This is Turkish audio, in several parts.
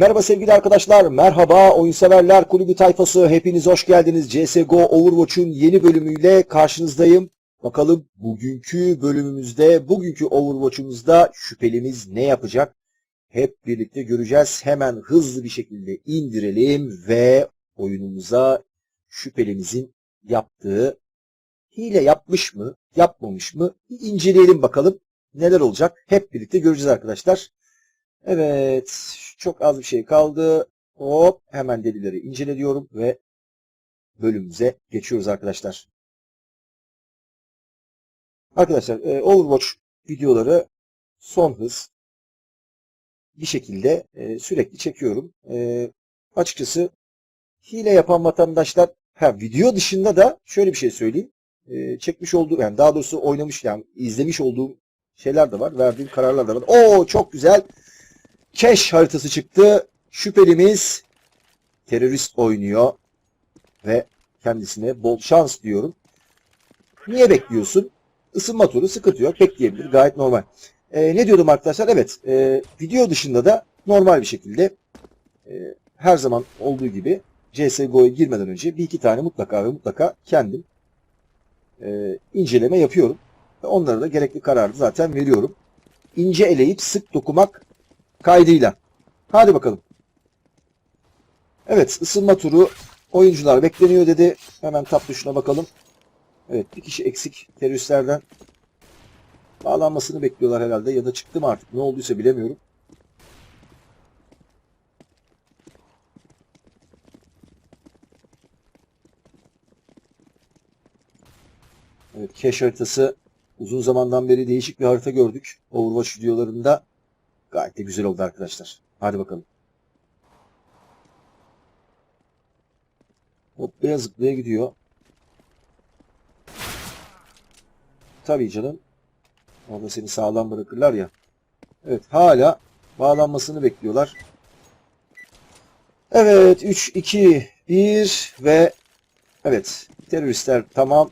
Merhaba sevgili arkadaşlar, merhaba oyun severler kulübü tayfası, hepiniz hoş geldiniz. CSGO Overwatch'un yeni bölümüyle karşınızdayım. Bakalım bugünkü bölümümüzde, bugünkü Overwatch'umuzda şüphelimiz ne yapacak? Hep birlikte göreceğiz. Hemen hızlı bir şekilde indirelim ve oyunumuza şüphelimizin yaptığı hile yapmış mı, yapmamış mı inceleyelim bakalım neler olacak. Hep birlikte göreceğiz arkadaşlar. Evet, çok az bir şey kaldı. Hop, hemen delileri incele diyorum ve bölümümüze geçiyoruz arkadaşlar. Arkadaşlar, e, Overwatch videoları son hız bir şekilde e, sürekli çekiyorum. E, açıkçası hile yapan vatandaşlar, ha video dışında da şöyle bir şey söyleyeyim. E, çekmiş olduğum, yani daha doğrusu oynamış, yani izlemiş olduğum şeyler de var. Verdiğim kararlar da var. Oo çok güzel. Cache haritası çıktı. Şüphelimiz terörist oynuyor ve kendisine bol şans diyorum. Niye bekliyorsun? Isınma turu sıkıntı yok. Bekleyebilir. Gayet normal. Ee, ne diyordum arkadaşlar? Evet. e, video dışında da normal bir şekilde e, her zaman olduğu gibi CSGO'ya girmeden önce bir iki tane mutlaka ve mutlaka kendim e, inceleme yapıyorum. Ve onlara da gerekli kararı zaten veriyorum. İnce eleyip sık dokumak kaydıyla. Hadi bakalım. Evet ısınma turu oyuncular bekleniyor dedi. Hemen tap tuşuna bakalım. Evet bir kişi eksik teröristlerden. Bağlanmasını bekliyorlar herhalde ya da çıktı mı artık ne olduysa bilemiyorum. Evet cache haritası uzun zamandan beri değişik bir harita gördük. Overwatch videolarında Gayet de güzel oldu arkadaşlar. Hadi bakalım. Hop beyaz zıplaya gidiyor. Tabii canım. Orada seni sağlam bırakırlar ya. Evet hala bağlanmasını bekliyorlar. Evet 3, 2, 1 ve evet teröristler tamam.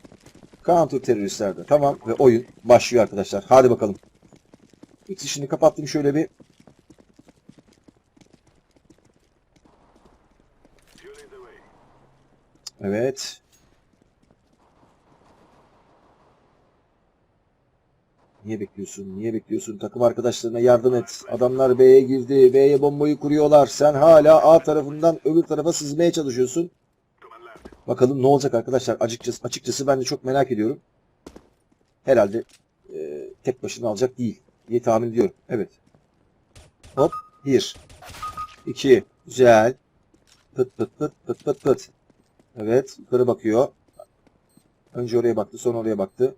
Counter teröristler de tamam ve oyun başlıyor arkadaşlar. Hadi bakalım. İlk dışını kapattım şöyle bir. Evet. Niye bekliyorsun? Niye bekliyorsun? Takım arkadaşlarına yardım et. Adamlar B'ye girdi. B'ye bombayı kuruyorlar. Sen hala A tarafından öbür tarafa sızmaya çalışıyorsun. Bakalım ne olacak arkadaşlar? Açıkçası, açıkçası ben de çok merak ediyorum. Herhalde e, tek başına alacak değil diye tahmin ediyorum. Evet. Hop. Bir. İki. Güzel. Pıt pıt pıt pıt pıt pıt. Evet. Yukarı bakıyor. Önce oraya baktı. Sonra oraya baktı.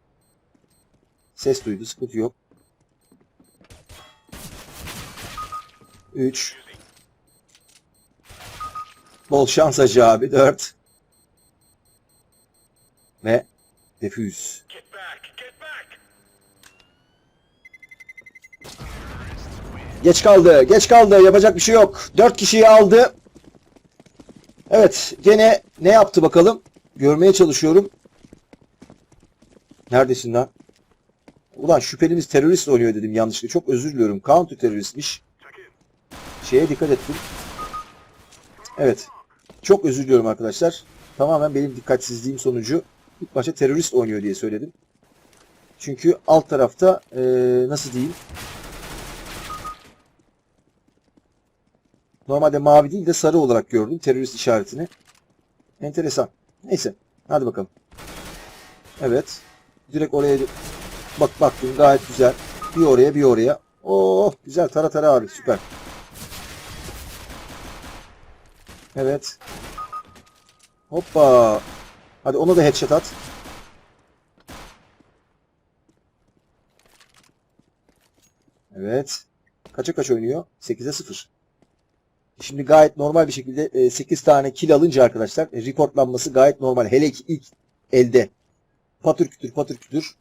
Ses duydu. Sıkıntı yok. Üç. Bol şans hacı abi. Dört. Ve defüz. Geç kaldı. Geç kaldı. Yapacak bir şey yok. Dört kişiyi aldı. Evet. Gene ne yaptı bakalım. Görmeye çalışıyorum. Neredesin lan? Ulan şüphelimiz terörist oynuyor dedim yanlışlıkla. Çok özür diliyorum. Counter teröristmiş. Şeye dikkat ettim. Evet. Çok özür diliyorum arkadaşlar. Tamamen benim dikkatsizliğim sonucu ilk başta terörist oynuyor diye söyledim. Çünkü alt tarafta ee, nasıl diyeyim Normalde mavi değil de sarı olarak gördüm terörist işaretini. Enteresan. Neyse. Hadi bakalım. Evet. Direkt oraya bak baktım gayet güzel. Bir oraya bir oraya. Oh güzel tara tara abi süper. Evet. Hoppa. Hadi ona da headshot at. Evet. Kaça kaç oynuyor? 8'e 0. Şimdi gayet normal bir şekilde 8 tane kill alınca arkadaşlar e, reportlanması gayet normal. Hele ki ilk elde. Patır kütür patır kütür.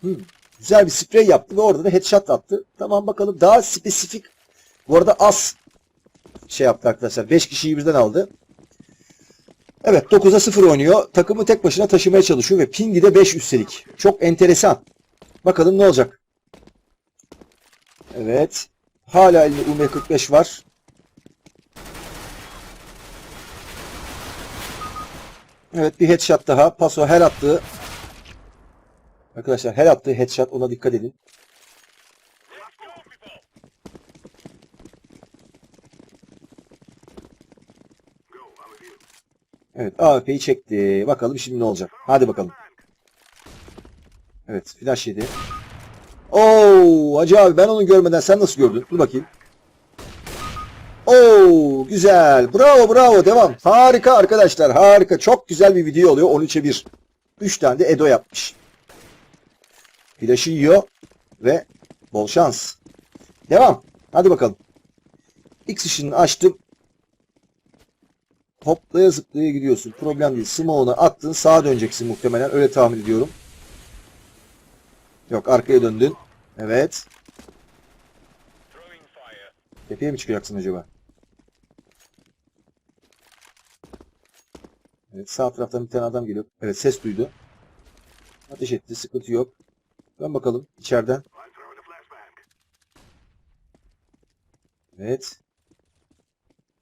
Hmm. Güzel bir sprey yaptı ve orada da headshot attı. Tamam bakalım daha spesifik. Bu arada az şey yaptı arkadaşlar. 5 kişiyi birden aldı. Evet 9'a 0 oynuyor. Takımı tek başına taşımaya çalışıyor ve pingi de 5 üstelik. Çok enteresan. Bakalım ne olacak. Evet. Hala elinde UM45 var. Evet bir headshot daha. Paso her attığı. Arkadaşlar her attığı headshot ona dikkat edin. Evet AWP'yi çekti. Bakalım şimdi ne olacak. Hadi bakalım. Evet flash yedi. Oo Hacı abi ben onu görmeden sen nasıl gördün? Dur bakayım. Oo güzel. Bravo bravo devam. Harika arkadaşlar harika. Çok güzel bir video oluyor. 13'e 1. 3 tane de Edo yapmış. Flash'ı yiyor ve bol şans. Devam. Hadi bakalım. X ışını açtım. Hoplaya zıplaya gidiyorsun. Problem değil. Smoke'unu attın. Sağa döneceksin muhtemelen. Öyle tahmin ediyorum. Yok arkaya döndün. Evet. Tepeye mi çıkacaksın acaba? Evet sağ taraftan bir tane adam geliyor. Evet ses duydu. Ateş etti. Sıkıntı yok. Dön bakalım içeriden. Evet.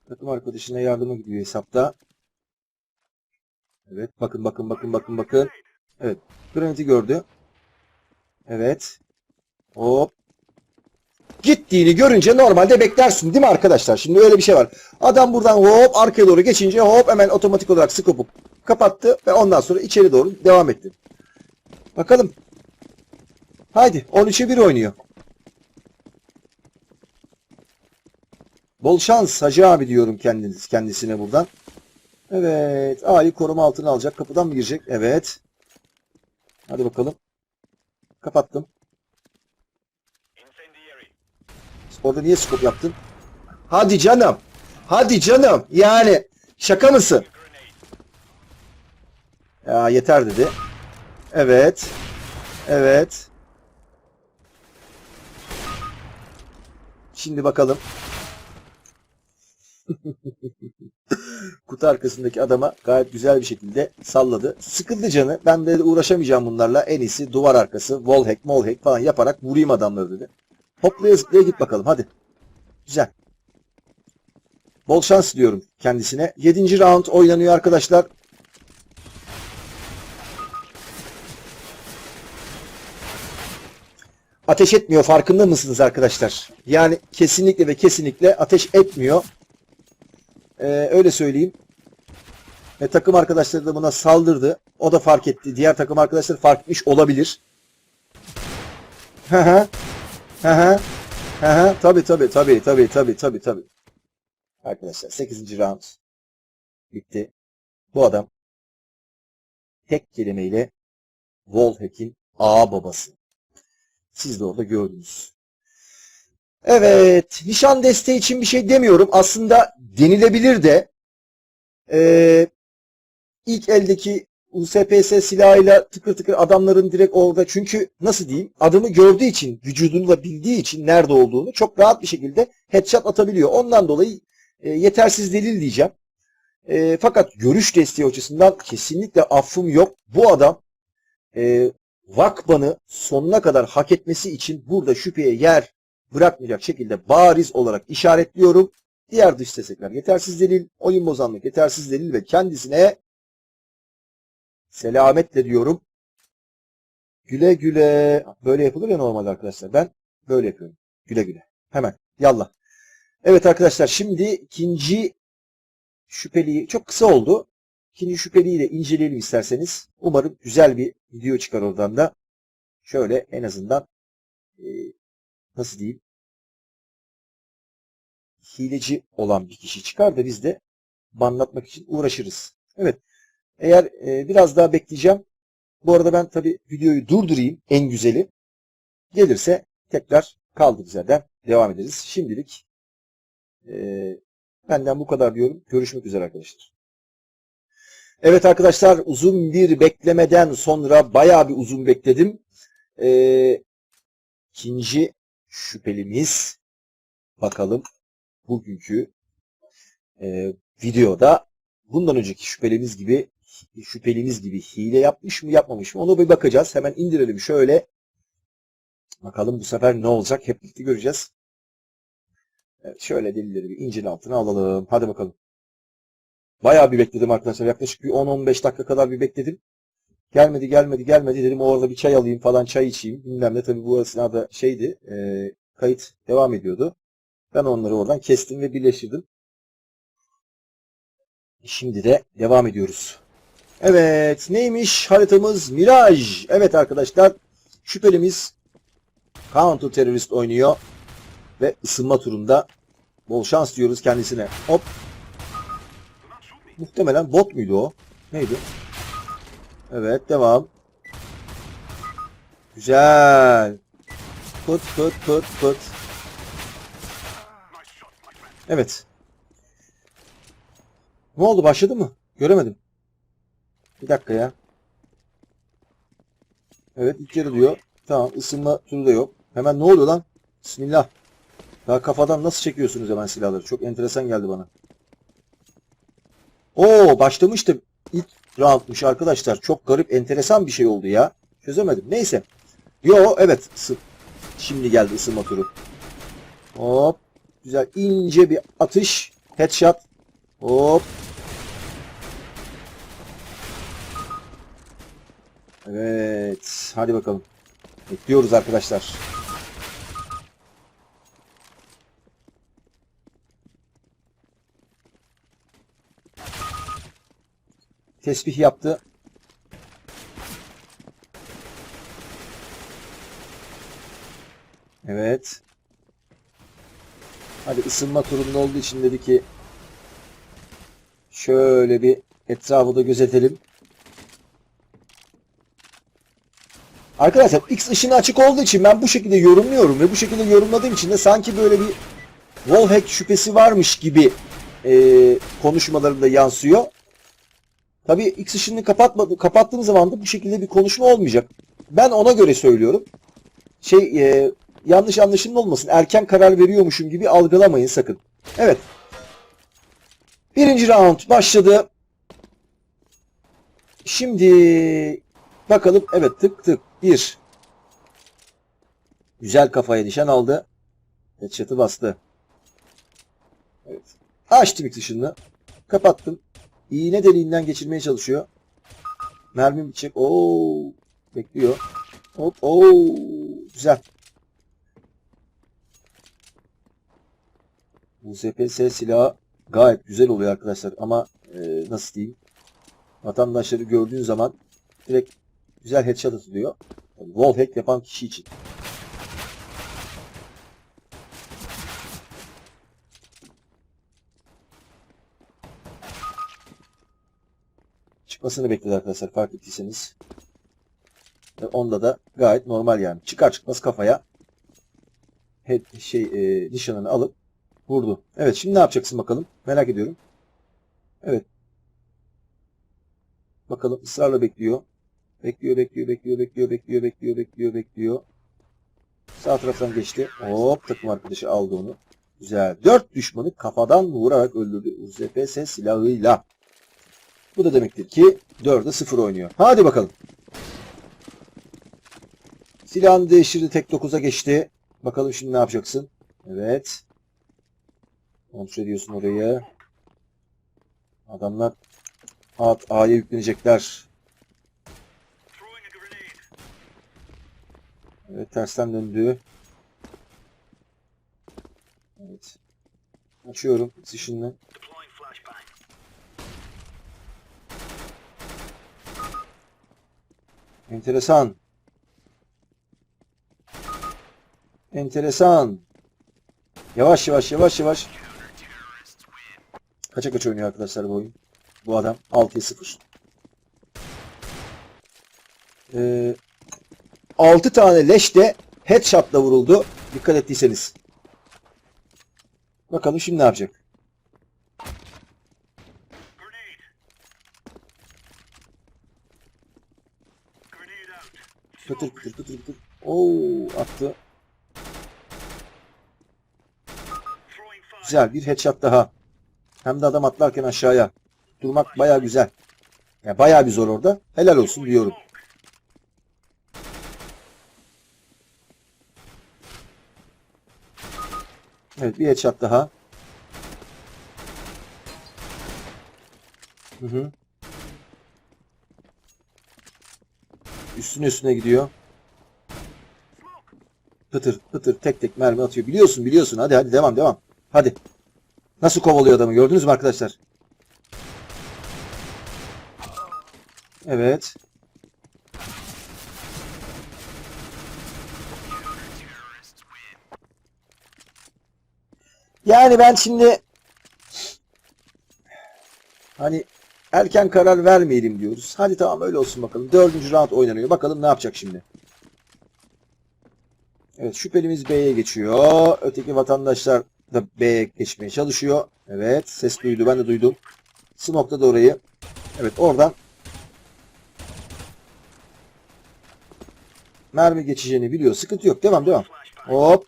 Takım arkadaşına yardıma gidiyor hesapta. Evet. Bakın bakın bakın bakın bakın. Evet. Granit'i gördü. Evet. Hop. Gittiğini görünce normalde beklersin değil mi arkadaşlar? Şimdi öyle bir şey var. Adam buradan hop arkaya doğru geçince hop hemen otomatik olarak scope'u kapattı ve ondan sonra içeri doğru devam etti. Bakalım. Haydi 13'e 1 oynuyor. Bol şans Hacı abi diyorum kendiniz, kendisine buradan. Evet. A'yı koruma altına alacak. Kapıdan mı girecek? Evet. Hadi bakalım. Kapattım. Orada niye scope yaptın? Hadi canım. Hadi canım. Yani şaka mısın? Ya yeter dedi. Evet. Evet. Şimdi bakalım. Kutu arkasındaki adama gayet güzel bir şekilde salladı. Sıkıldı canı. Ben de uğraşamayacağım bunlarla. En iyisi duvar arkası, wall hack, mol hack falan yaparak vurayım adamları dedi. Hoplaya zıplaya git bakalım hadi. Güzel. Bol şans diliyorum kendisine. 7. round oynanıyor arkadaşlar. Ateş etmiyor farkında mısınız arkadaşlar? Yani kesinlikle ve kesinlikle ateş etmiyor. Ee, öyle söyleyeyim. Ve takım arkadaşları da buna saldırdı. O da fark etti. Diğer takım arkadaşları fark etmiş olabilir. Hı hı. Hı hı. Hı. Tabii tabii tabii tabii tabii tabii tabii. Arkadaşlar 8. round bitti. Bu adam tek kelimeyle Wallhack'in A babası. Siz de orada gördünüz. Evet. Nişan desteği için bir şey demiyorum. Aslında denilebilir de ee, ilk eldeki USPS silahıyla tıkır tıkır adamların direkt orada çünkü nasıl diyeyim adamı gördüğü için vücudunu da bildiği için nerede olduğunu çok rahat bir şekilde headshot atabiliyor. Ondan dolayı e, yetersiz delil diyeceğim. E, fakat görüş desteği açısından kesinlikle affım yok. Bu adam e, Vakban'ı sonuna kadar hak etmesi için burada şüpheye yer bırakmayacak şekilde bariz olarak işaretliyorum. Diğer dış destekler yetersiz delil, oyun bozanlık yetersiz delil ve kendisine selametle diyorum. Güle güle. Böyle yapılır ya normalde arkadaşlar. Ben böyle yapıyorum. Güle güle. Hemen. Yallah. Evet arkadaşlar şimdi ikinci şüpheliyi çok kısa oldu. İkinci şüpheliyi de inceleyelim isterseniz. Umarım güzel bir video çıkar oradan da. Şöyle en azından e, nasıl diyeyim hileci olan bir kişi çıkar da biz de banlatmak için uğraşırız. Evet. Eğer e, biraz daha bekleyeceğim. Bu arada ben tabi videoyu durdurayım en güzeli. Gelirse tekrar kaldığımız yerden devam ederiz. Şimdilik e, benden bu kadar diyorum. Görüşmek üzere arkadaşlar. Evet arkadaşlar uzun bir beklemeden sonra bayağı bir uzun bekledim. E, ikinci şüphelimiz bakalım bugünkü e, videoda bundan önceki şüphelimiz gibi şüpheliniz gibi hile yapmış mı yapmamış mı onu bir bakacağız. Hemen indirelim şöyle. Bakalım bu sefer ne olacak? Hep birlikte göreceğiz. Evet, şöyle delileri bir incil altına alalım. Hadi bakalım. Bayağı bir bekledim arkadaşlar. Yaklaşık bir 10-15 dakika kadar bir bekledim. Gelmedi gelmedi gelmedi dedim orada bir çay alayım falan çay içeyim. Bilmem ne tabii bu esnada şeydi e, kayıt devam ediyordu. Ben onları oradan kestim ve birleştirdim. Şimdi de devam ediyoruz. Evet neymiş haritamız Mirage. Evet arkadaşlar şüphelimiz Counter Terrorist oynuyor ve ısınma turunda bol şans diyoruz kendisine. Hop. Muhtemelen bot muydu o? Neydi? Evet devam. Güzel. Pıt pıt pıt pıt. Evet. Ne oldu başladı mı? Göremedim. Bir dakika ya. Evet ilk yarı diyor. Tamam ısınma turu da yok. Hemen ne oluyor lan? Bismillah. Daha kafadan nasıl çekiyorsunuz hemen silahları? Çok enteresan geldi bana. Oo başlamıştı. İlk roundmuş arkadaşlar. Çok garip enteresan bir şey oldu ya. Çözemedim. Neyse. Yo evet. Şimdi geldi ısınma turu. Hop. Güzel ince bir atış. Headshot. Hop. Evet. Hadi bakalım. Bekliyoruz arkadaşlar. Tesbih yaptı. Evet. Isınma turunda olduğu için dedi ki şöyle bir etrafı da gözetelim. Arkadaşlar X ışını açık olduğu için ben bu şekilde yorumluyorum ve bu şekilde yorumladığım için de sanki böyle bir wallhack şüphesi varmış gibi e, konuşmalarında yansıyor. Tabii X ışını kapatmadı, kapattığım zaman da bu şekilde bir konuşma olmayacak. Ben ona göre söylüyorum. Şey e, yanlış anlaşılma olmasın. Erken karar veriyormuşum gibi algılamayın sakın. Evet. Birinci round başladı. Şimdi bakalım. Evet tık tık. Bir. Güzel kafaya nişan aldı. Headshot'ı bastı. Evet. Açtım ilk ışını. Kapattım. İğne deliğinden geçirmeye çalışıyor. Mermi bitecek. Oo, bekliyor. Hop, oo, güzel. Bu ZPS silahı gayet güzel oluyor arkadaşlar ama e, nasıl diyeyim? Vatandaşları gördüğün zaman direkt güzel headshot atılıyor. Yani wallhack yapan kişi için. Çıkmasını bekledi arkadaşlar fark ettiyseniz. Ve onda da gayet normal yani. Çıkar çıkmaz kafaya head, şey e, nişanını alıp vurdu. Evet şimdi ne yapacaksın bakalım. Merak ediyorum. Evet. Bakalım ısrarla bekliyor. Bekliyor, bekliyor, bekliyor, bekliyor, bekliyor, bekliyor, bekliyor, bekliyor. Sağ taraftan geçti. Hop takım arkadaşı aldı onu. Güzel. Dört düşmanı kafadan vurarak öldürdü. UZPS silahıyla. Bu da demektir ki 4'e 0 oynuyor. Hadi bakalım. Silahını değiştirdi. Tek 9'a geçti. Bakalım şimdi ne yapacaksın? Evet. Kontrol ediyorsun orayı. Adamlar at A'ya yüklenecekler. Evet tersten döndü. Evet. Açıyorum ışınını. Enteresan. Enteresan. Yavaş yavaş yavaş yavaş. Kaça kaç oynuyor arkadaşlar bu oyun? Bu adam 6'ya 0. Ee, 6 tane leş de headshot'la vuruldu. Dikkat ettiyseniz. Bakalım şimdi ne yapacak? Pıtır pıtır pıtır pıtır. Oo attı. Güzel bir headshot daha. Hem de adam atlarken aşağıya. Durmak baya güzel. Yani baya bir zor orada. Helal olsun diyorum. Evet bir headshot daha. Hı hı. Üstüne üstüne gidiyor. Pıtır pıtır tek tek mermi atıyor. Biliyorsun biliyorsun. Hadi hadi devam devam. Hadi. Nasıl kovalıyor adamı gördünüz mü arkadaşlar? Evet. Yani ben şimdi hani erken karar vermeyelim diyoruz. Hadi tamam öyle olsun bakalım. Dördüncü round oynanıyor. Bakalım ne yapacak şimdi. Evet şüphelimiz B'ye geçiyor. Öteki vatandaşlar da B'ye geçmeye çalışıyor. Evet ses duydu ben de duydum. Smoke'da da orayı. Evet oradan mermi geçeceğini biliyor. Sıkıntı yok. Devam devam. Hop.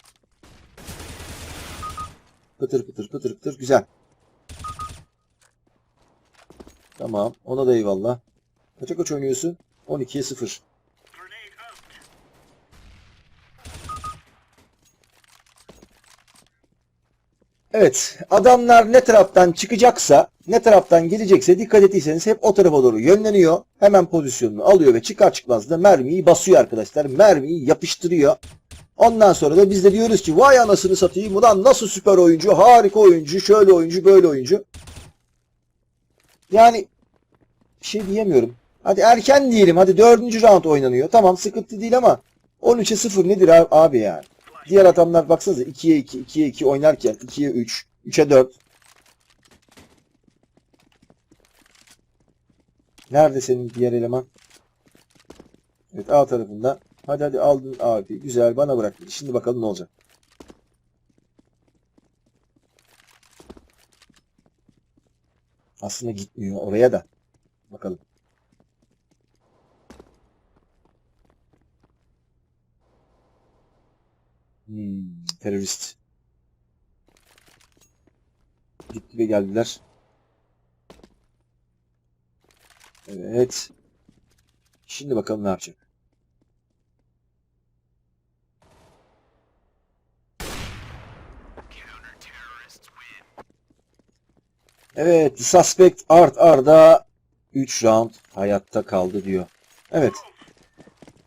Pıtır pıtır pıtır pıtır. Güzel. Tamam. Ona da eyvallah. Kaça kaç oynuyorsun? 12'ye 0. Evet. Adamlar ne taraftan çıkacaksa, ne taraftan gelecekse dikkat ettiyseniz hep o tarafa doğru yönleniyor. Hemen pozisyonunu alıyor ve çıkar çıkmaz da mermiyi basıyor arkadaşlar. Mermiyi yapıştırıyor. Ondan sonra da biz de diyoruz ki vay anasını satayım ulan nasıl süper oyuncu, harika oyuncu, şöyle oyuncu, böyle oyuncu. Yani bir şey diyemiyorum. Hadi erken diyelim. Hadi dördüncü round oynanıyor. Tamam sıkıntı değil ama 13'e 0 nedir abi- yani? Diğer adamlar baksanıza 2'ye 2, 2'ye 2 oynarken 2'ye 3, 3'e 4. Nerede senin diğer eleman? Evet A tarafında. Hadi hadi aldın abi. Güzel bana bırak. Şimdi bakalım ne olacak. Aslında gitmiyor oraya da. Bakalım. Hmm, terörist. Gitti ve geldiler. Evet. Şimdi bakalım ne yapacak. Evet, Suspect art arda 3 round hayatta kaldı diyor. Evet.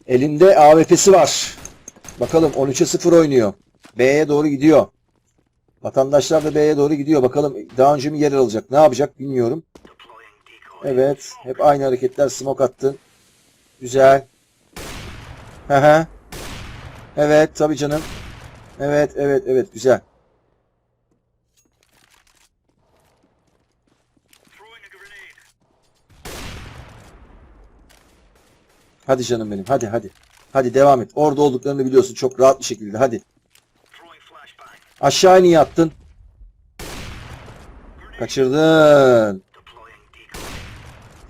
Elinde AWP'si var. Bakalım 13'e 0 oynuyor. B'ye doğru gidiyor. Vatandaşlar da B'ye doğru gidiyor. Bakalım daha önce mi yer alacak? Ne yapacak bilmiyorum. Evet. Hep aynı hareketler. Smoke attın. Güzel. Hı. Evet tabii canım. Evet evet evet güzel. Hadi canım benim. Hadi hadi. Hadi devam et. Orada olduklarını biliyorsun çok rahat bir şekilde. Hadi. Aşağı niye attın? Kaçırdın.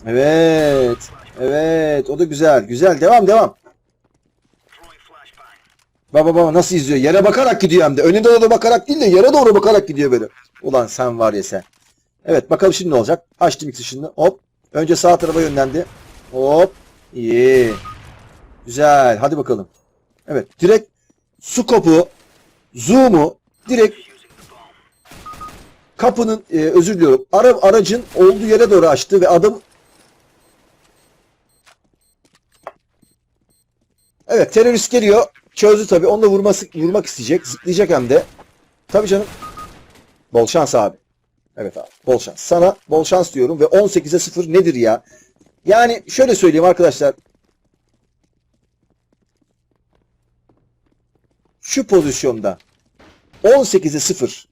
Evet. Evet. O da güzel. Güzel. Devam devam. Baba baba nasıl izliyor? Yere bakarak gidiyor hem de. Önüne doğru bakarak değil de yere doğru bakarak gidiyor böyle. Ulan sen var ya sen. Evet bakalım şimdi ne olacak? Açtım ilk ışını. Hop. Önce sağ tarafa yönlendi. Hop. İyi. Güzel. Hadi bakalım. Evet. Direkt scope'u, zoom'u direkt kapının e, özür diliyorum. Ara, aracın olduğu yere doğru açtı ve adım Evet terörist geliyor. Çözdü tabii. Onu da vurması, vurmak isteyecek. Zıplayacak hem de. Tabii canım. Bol şans abi. Evet abi. Bol şans. Sana bol şans diyorum ve 18'e 0 nedir ya? Yani şöyle söyleyeyim arkadaşlar. Şu pozisyonda 18'e 0.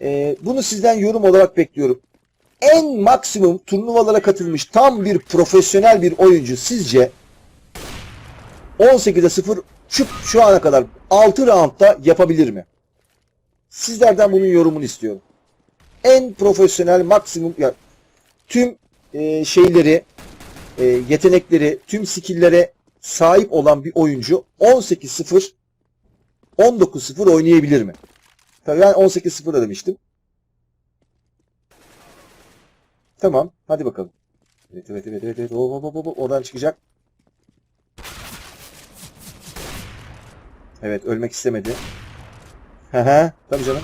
Ee, bunu sizden yorum olarak bekliyorum. En maksimum turnuvalara katılmış tam bir profesyonel bir oyuncu sizce 18'e 0 şu, şu ana kadar 6 roundda yapabilir mi? Sizlerden bunun yorumunu istiyorum. En profesyonel maksimum ya, tüm e, şeyleri e, yetenekleri, tüm skill'lere sahip olan bir oyuncu 18-0 19-0 oynayabilir mi? Tabii ben 18-0 da demiştim. Tamam. Hadi bakalım. Evet evet evet evet. evet. Hop, hop, hop, hop. Oradan çıkacak. Evet ölmek istemedi. Hı. Tabii canım.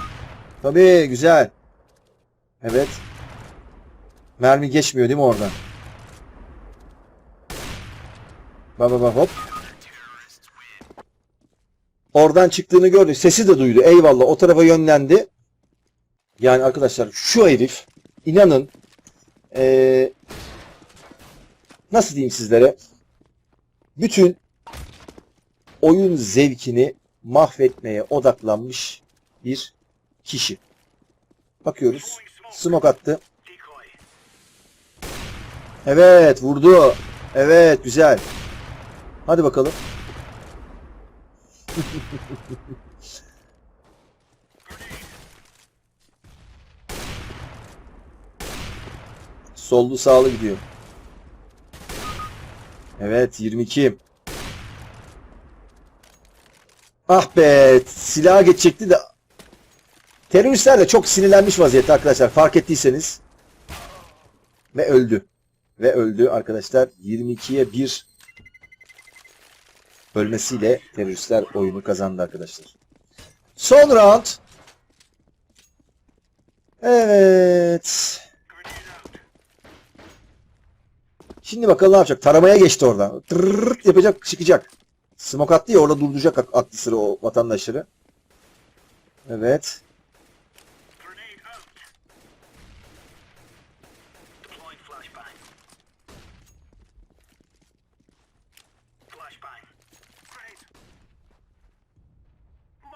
Tabii güzel. Evet. Mermi geçmiyor değil mi oradan? Baba baba hop. Oradan çıktığını gördü. Sesi de duydu. Eyvallah. O tarafa yönlendi. Yani arkadaşlar şu herif inanın eee, nasıl diyeyim sizlere bütün oyun zevkini mahvetmeye odaklanmış bir kişi. Bakıyoruz. Smoke attı. Evet vurdu. Evet güzel. Hadi bakalım. Sollu sağlı gidiyor. Evet 22. Ah be silaha geçecekti de teröristler de çok sinirlenmiş vaziyette arkadaşlar fark ettiyseniz. Ve öldü. Ve öldü arkadaşlar 22'ye 1 ölmesiyle teröristler oyunu kazandı arkadaşlar. Son round. Evet. Şimdi bakalım ne yapacak. Taramaya geçti orada. Tırrrrt yapacak çıkacak. Smoke attı ya orada durduracak ak- aklı sıra vatandaşları. Evet.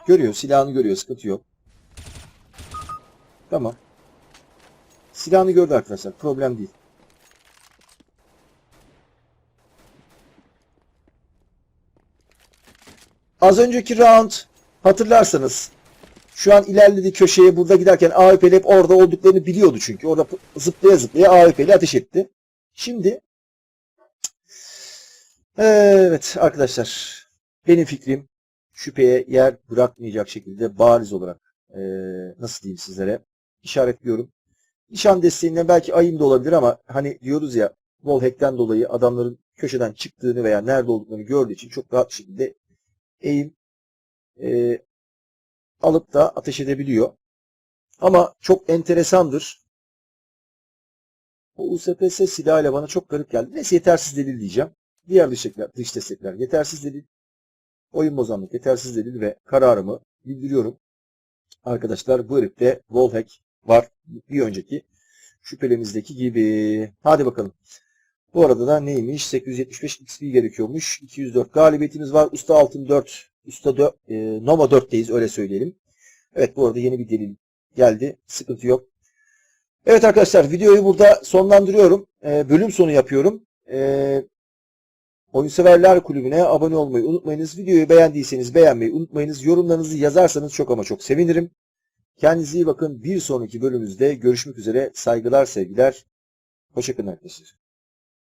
Görüyor. Silahını görüyor. Sıkıntı yok. Tamam. Silahını gördü arkadaşlar. Problem değil. Az önceki round hatırlarsanız şu an ilerledi köşeye burada giderken AWP'li hep orada olduklarını biliyordu çünkü. Orada zıplaya zıplaya AWP'li ateş etti. Şimdi evet arkadaşlar benim fikrim şüpheye yer bırakmayacak şekilde bariz olarak eee, nasıl diyeyim sizlere işaretliyorum. Nişan desteğinden belki ayım da olabilir ama hani diyoruz ya wallhack'ten dolayı adamların köşeden çıktığını veya nerede olduklarını gördüğü için çok rahat şekilde eğim e, alıp da ateş edebiliyor. Ama çok enteresandır. O USPS silahıyla bana çok garip geldi. Neyse yetersiz delil diyeceğim. Diğer dış destekler, dış destekler yetersiz delil. Oyun bozanlık yetersiz delil ve kararımı bildiriyorum. Arkadaşlar bu herifte wallhack var. Bir önceki şüphelimizdeki gibi. Hadi bakalım. Bu arada da neymiş? 875 XP gerekiyormuş. 204 galibiyetimiz var. Usta altın 4. Usta 4. E, Nova 4'teyiz öyle söyleyelim. Evet bu arada yeni bir delil geldi. Sıkıntı yok. Evet arkadaşlar videoyu burada sonlandırıyorum. E, bölüm sonu yapıyorum. E, Oyunseverler Kulübü'ne abone olmayı unutmayınız. Videoyu beğendiyseniz beğenmeyi unutmayınız. Yorumlarınızı yazarsanız çok ama çok sevinirim. Kendinize iyi bakın. Bir sonraki bölümümüzde görüşmek üzere. Saygılar, sevgiler. Hoşçakalın arkadaşlar.